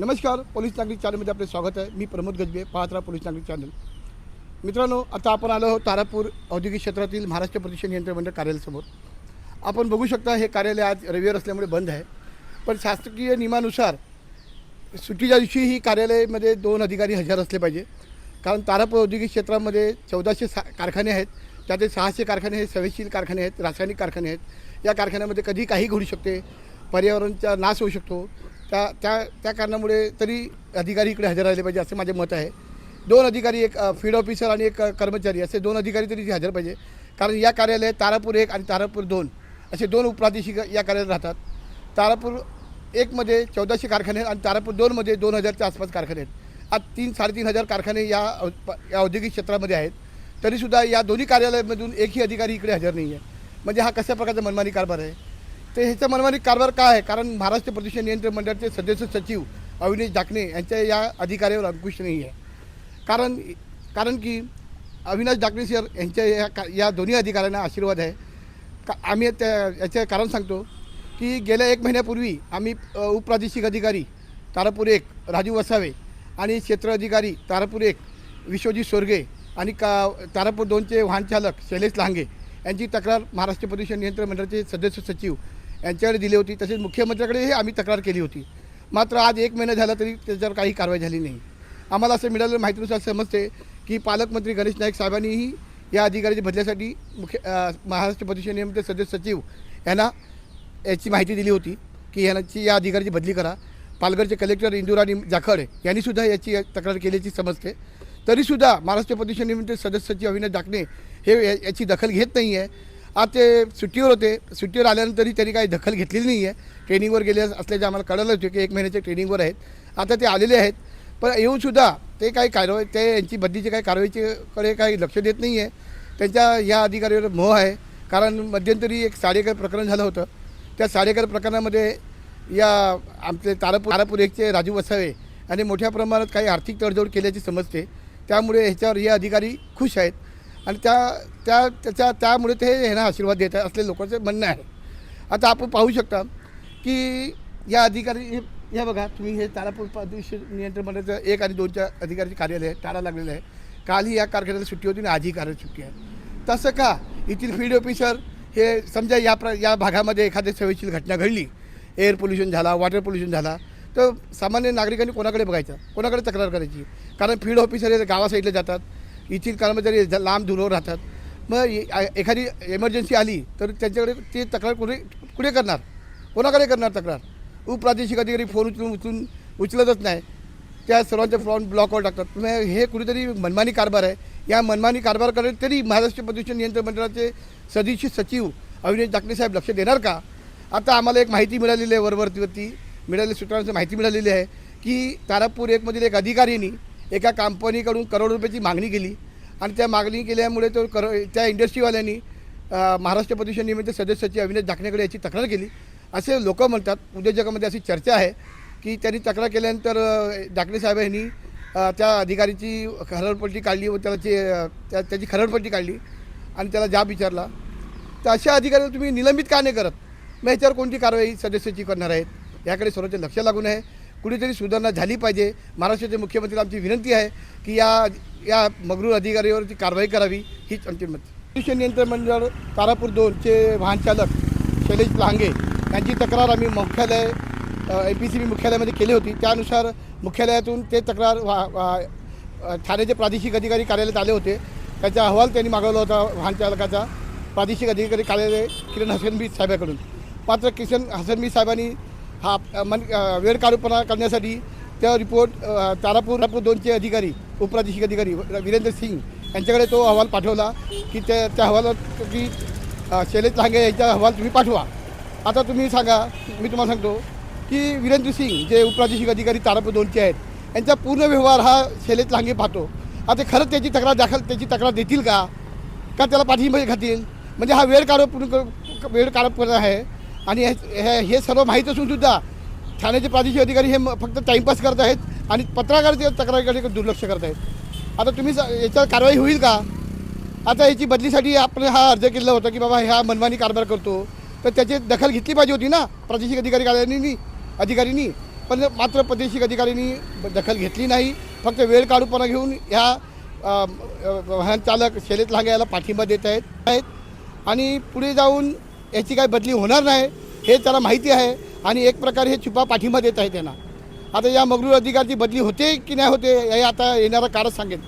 नमस्कार पोलीस नागरिक चॅनलमध्ये आपले स्वागत आहे. मी प्रमोद गजबे पाहत्रा पोलीस नागरिक चॅनल. मित्रांनो आता आपण आलो आहोत तारापूर औद्योगिक क्षेत्रातील महाराष्ट्र प्रदूषण नियंत्रण मंडळ कार्यालयासमोर. आपण बघू शकता हे कार्यालय आज रविवार असल्यामुळे बंद आहे. पण शासकीय नियमानुसार सुट्टीच्या दिवशी ही कार्यालयामध्ये दोन अधिकारी हजर असले पाहिजे. कारण तारापूर औद्योगिक क्षेत्रामध्ये चौदाशे सा कारखाने आहेत. त्यातील सहाशे कारखाने हे सवेशील कारखाने आहेत रासायनिक कारखाने आहेत. या कारखान्यामध्ये कधी काही घडू शकते. पर्यावरणाचा नाश होऊ शकतो. त्या त्या त्या कारणामुळे तरी अधिकारी इकडे हजर राहिले पाहिजे असे माझे मत आहे. दोन अधिकारी एक फील्ड ऑफिसर आणि एक कर्मचारी असे दोन अधिकारी तरी हजर पाहिजे. कारण या कार्यालय तारापूर एक आणि तारापूर दोन असे दोन उपप्रादेशिक या कार्यालयात राहतात. तारापूर एकमध्ये चौदाशे कारखाने आहेत आणि तारापूर दोनमध्ये दोन हजारच्या आसपास कारखाने आहेत. आज तीन साडेतीन हजार कारखाने या औ- प- या औद्योगिक क्षेत्रामध्ये आहेत. तरीसुद्धा या दोन्ही कार्यालयामधून एकही अधिकारी इकडे हजर नाही आहे म्हणजे हा कशा प्रकारचा मनमानी कारभार आहे? तर ह्याच्या मनमानी कारभार काय आहे? कारण महाराष्ट्र प्रदूषण नियंत्रण मंडळाचे सदस्य सचिव अविनेश डाकणे यांच्या या अधिकाऱ्यावर अंकुश नाही आहे. कारण कारण की अविनाश डाकणे सर यांच्या या का या दोन्ही अधिकाऱ्यांना आशीर्वाद आहे. का आम्ही त्या याचं कारण सांगतो की गेल्या एक महिन्यापूर्वी आम्ही उपप्रादेशिक अधिकारी तारापूर एक राजू वसावे आणि क्षेत्र अधिकारी तारापूर एक विश्वजित सोरगे आणि का तारापूर दोनचे वाहनचालक शैलेश लांगे यांची तक्रार महाराष्ट्र प्रदूषण नियंत्रण मंडळाचे सदस्य सचिव यांच्याकडे दिली होती. तसेच मुख्यमंत्र्याकडेही आम्ही तक्रार केली होती. मात्र आज एक महिना झाला तरी त्याच्यावर काही कारवाई झाली नाही. आम्हाला असं मिळालेलं माहितीनुसार समजते की पालकमंत्री गणेश नाईक साहेबांनीही या अधिकाऱ्याच्या बदल्यासाठी मुख्य महाराष्ट्र प्रदूषण नियमित सदस्य सचिव यांना याची माहिती दिली होती की यांची या अधिकाऱ्याची बदली करा. पालघरचे कलेक्टर इंदुराणी जाखड यांनीसुद्धा याची तक्रार केल्याची समजते. तरीसुद्धा महाराष्ट्र प्रदूषण नियमित सदस्य सचिव अविनाश डाकणे हे या- याची दखल घेत नाही आहे आज ते सुट्टीवर होते. सुट्टीवर आल्यानंतरही त्यांनी काही दखल घेतलेली नाही आहे. ट्रेनिंगवर गेले असल्याचे आम्हाला कळलं होते की एक महिन्याच्या ट्रेनिंगवर आहेत. आता ते आलेले आहेत. पण येऊनसुद्धा ते काही कारवाई ते यांची बदलीची काही कारवाईकडे काही लक्ष देत नाही आहे. त्यांच्या या अधिकाऱ्यावर मोह आहे. कारण मध्यंतरी एक साडेकर प्रकरण झालं होतं. त्या साडेकर प्रकरणामध्ये या आमचे तारापूर तारापूर एकचे राजू वसावे आणि मोठ्या प्रमाणात काही आर्थिक तडजोड केल्याची समजते. त्यामुळे ह्याच्यावर हे अधिकारी खुश आहेत. आणि त्या त्या त्याच्या त्यामुळे ते ह्यांना आशीर्वाद देत आहे असले लोकांचं म्हणणं आहे. आता आपण पाहू शकता की या अधिकारी हे या बघा तुम्ही हे तारापूर प्रदूषण नियंत्रण मंडळाचं एक आणि दोनच्या अधिकाऱ्याचे कार्यालय आहे टाळा लागलेलं आहे. कालही या कारखान्याला सुट्टी होती आणि आजही कार्याला सुट्टी आहे. तसं का येथील फील्ड ऑफिसर हे समजा या प्र या भागामध्ये एखादी सेवेशील घटना घडली एअर पोल्युशन झाला वॉटर पोल्युशन झाला तर सामान्य नागरिकांनी कोणाकडे बघायचं? कोणाकडे तक्रार करायची? कारण फील्ड ऑफिसर हे गावा साईडला जातात येथील कर्मचारी लांब दूरवर राहतात. मग ए- एखादी एमर्जन्सी आली तर त्यांच्याकडे ते तक्रार कुठे कुठे करणार? कोणाकडे करणार तक्रार? उपप्रादेशिक अधिकारी फोन उचलून उचलून उचलतच नाही. त्या सर्वांचे फोन ब्लॉकवर टाकतात. मग हे कुठेतरी मनमानी कारभार आहे. या मनमानी कारभारकडे तरी महाराष्ट्र प्रदूषण नियंत्रण मंडळाचे सदिशी सचिव अविनाश जाकणे साहेब लक्ष देणार का? आता आम्हाला एक माहिती मिळालेली आहे वरवरतीवरती मिळालेल्या सूत्रांची माहिती मिळालेली आहे की तारापूर एकमधील एक अधिकारीनी एका कंपनीकडून करोड रुपयाची मागणी केली. आणि त्या मागणी केल्यामुळे तो कर त्या इंडस्ट्रीवाल्यांनी महाराष्ट्र प्रदूषण निमित्त सदस्याची अविनाश दाखण्याकडे याची तक्रार केली. असे लोक म्हणतात उद्योजकामध्ये अशी चर्चा आहे की त्यांनी तक्रार केल्यानंतर अ, साहेब यांनी त्या अधिकारीची खरडपट्टी काढली व त्याची त्या त्याची खरडपट्टी काढली आणि त्याला जाब विचारला. तर अशा अधिकाऱ्याला तुम्ही निलंबित का नाही करत? मग याच्यावर कोणती कारवाई सदस्याची करणार आहेत? याकडे सर्वांचे लक्ष लागून आहे. कुठेतरी सुधारणा झाली पाहिजे. महाराष्ट्राचे मुख्यमंत्री आमची विनंती आहे की या या मगरूर अधिकारीवरची कारवाई करावी हीच आमची मत प्रदूषण नियंत्रण मंडळ तारापूर दोनचे वाहन चालक शैलेश लांगे यांची तक्रार आम्ही मुख्यालय ए पी सी बी मुख्यालयामध्ये केली होती. त्यानुसार मुख्यालयातून ते तक्रार वा ठाण्याचे प्रादेशिक अधिकारी कार्यालयात आले होते. त्याचा अहवाल त्यांनी मागवला होता वाहन चालकाचा प्रादेशिक अधिकारी कार्यालय किरण हसनबी साहेबाकडून. मात्र किशन हसनबी साहेबांनी हा मन वेळ काढूपणा करण्यासाठी. त्या रिपोर्ट तारापूर तारापूर दोनचे अधिकारी उपप्रादेशिक अधिकारी व- वीरेंद्र सिंग यांच्याकडे तो अहवाल पाठवला की त्या त्या अहवालात की शैलेश लांगे यांचा अहवाल तुम्ही पाठवा. आता तुम्ही सांगा मी तुम्हाला सांगतो की वीरेंद्र सिंग जे उपप्रादेशिक अधिकारी तारापूर दोनचे आहेत यांचा पूर्ण व्यवहार हा शैलेश लांगे पाहतो. आता खरंच त्याची तक्रार दाखल त्याची तक्रार देतील का? का त्याला पाठिंबा घातील? म्हणजे हा वेळ काढ वेळ काढपणा आहे. आणि हे- हे सर्व माहीत असून सुद्धा ठाण्याचे प्रादेशिक अधिकारी हे फक्त टाईमपास करत आहेत आणि पत्रकाराच्या तक्रारीकडे दुर्लक्ष करत आहेत. आता तुम्ही याच्यावर कारवाई होईल का? आता याची बदलीसाठी आपण हा अर्ज केला होता की बाबा ह्या मनमानी कारभार करतो. तर त्याची दखल घेतली पाहिजे होती ना प्रादेशिक अधिकारी कार्यालयांनी अधिकारींनी. पण मात्र प्रादेशिक अधिकाऱ्यांनी दखल घेतली नाही. फक्त वेळ काढूपणा घेऊन ह्या वाहन चालक शैलेश लांगे पाठिंबा देत आहेत. आणि पुढे जाऊन याची काही बदली होणार नाही हे त्याला माहिती आहे आणि एक प्रकारे हे छुपा पाठिंबा देत आहे त्यांना. आता या मगरूर अधिकारची बदली होते की नाही होते हे आता येणारा काळच सांगेल